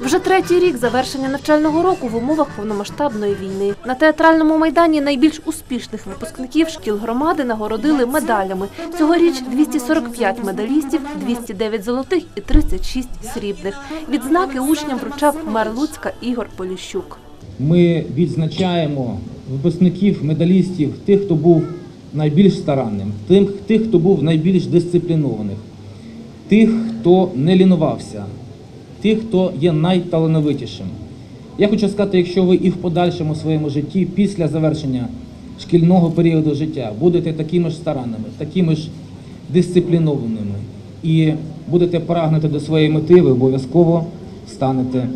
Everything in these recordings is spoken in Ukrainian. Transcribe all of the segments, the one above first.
Вже третій рік завершення навчального року в умовах повномасштабної війни. На театральному майдані найбільш успішних випускників шкіл громади нагородили медалями. Цьогоріч 245 медалістів, 209 золотих і 36 срібних. Відзнаки учням вручав мер Луцька Ігор Поліщук. Ми відзначаємо випускників, медалістів, тих, хто був найбільш старанним, тих, хто був найбільш дисциплінованих, тих, хто не лінувався, тих, хто є найталановитішим. Я хочу сказати, якщо ви і в подальшому своєму житті, після завершення шкільного періоду життя, будете такими ж старанними, такими ж дисциплінованими і будете прагнути до своєї мети, ви обов'язково станете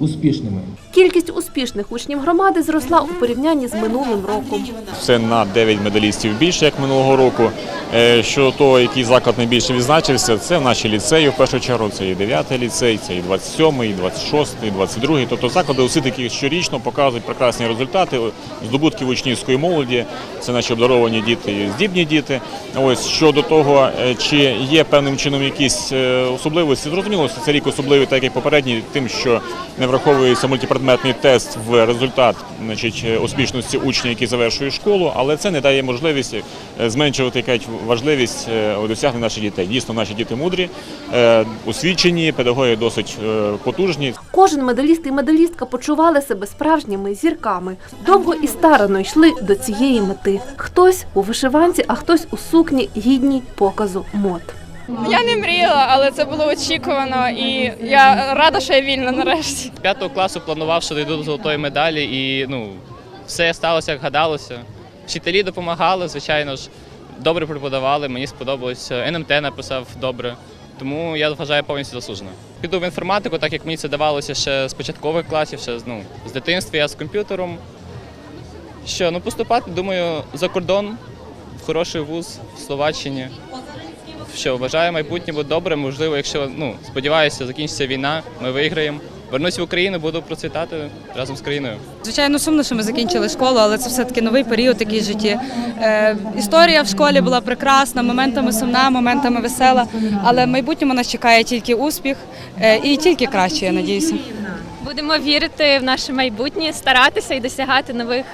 успішними. Кількість успішних учнів громади зросла у порівнянні з минулим роком. Це на 9 медалістів більше, як минулого року. Е, Щодо того, який заклад найбільше відзначився, це наші ліцеї. В першу чергу це і 9 ліцей, це і 27, і 26, і 22. Тобто заклади освіти, які щорічно показують прекрасні результати, здобутків учнівської молоді. Це наші обдаровані діти і здібні діти. Ось щодо того, е, чи є певним чином якісь е, особливості, зрозуміло, що це рік особливий, так як попередній, тим, що не враховується мультипредметний тест в результат значить, е, успішності учня, який завершує школу, але це не дає можливість е, зменшувати кажуть, важливість е, досягнень наших дітей. Дійсно, наші діти мудрі, освічені, педагоги досить потужні. Кожен медаліст і медалістка почували себе справжніми зірками. Довго і старано йшли до цієї мети. Хтось у вишиванці, а хтось у сукні гідній показу мод. Я не мріяла, але це було очікувано, і я рада, що я вільна нарешті. П'ятого класу планував, що дійду до золотої медалі, і ну, все сталося, як гадалося. Вчителі допомагали, звичайно ж, добре преподавали, мені сподобалось. НМТ написав добре, тому я вважаю повністю заслужено. Піду в інформатику, так як мені це давалося ще з початкових класів, ще ну, з дитинства я з комп'ютером. Що, ну поступати, думаю, за кордон, в хороший вуз в Словаччині. Що вважаю, майбутнє буде добре. Можливо, якщо ну сподіваюся, закінчиться війна, ми виграємо. Вернусь в Україну, буду процвітати разом з країною. Звичайно, сумно, що ми закінчили школу, але це все-таки новий період такий в житті. Е, історія в школі була прекрасна, моментами сумна, моментами весела, але в майбутньому нас чекає тільки успіх е, і тільки краще, я надіюся. Будемо вірити в наше майбутнє, старатися і досягати нових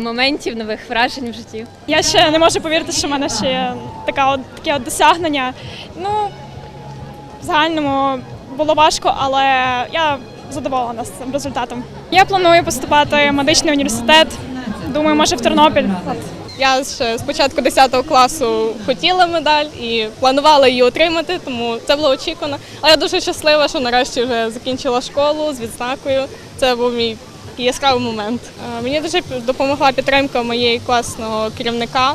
моментів, нових вражень в житті. Я ще не можу повірити, що в мене ще є така от, таке от досягнення. Ну, в загальному було важко, але я задоволена з цим результатом. Я планую поступати в медичний університет. Думаю, може в Тернопіль. Я ще з початку 10 класу хотіла медаль і планувала її отримати, тому це було очікувано. Але я дуже щаслива, що нарешті вже закінчила школу з відзнакою. Це був мій яскравий момент. Е, Мені дуже допомогла підтримка моєї класного керівника.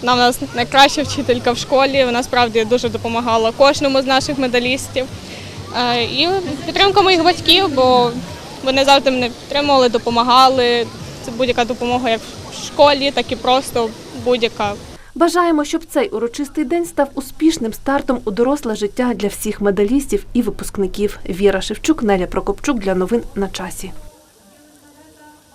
Вона в нас найкраща вчителька в школі. Вона справді дуже допомагала кожному з наших медалістів. Е, І підтримка моїх батьків, бо вони завжди мене підтримували, допомагали. Це будь-яка допомога як в школі, так і просто будь-яка. Бажаємо, щоб цей урочистий день став успішним стартом у доросле життя для всіх медалістів і випускників. Віра Шевчук, Неля Прокопчук для новин на часі.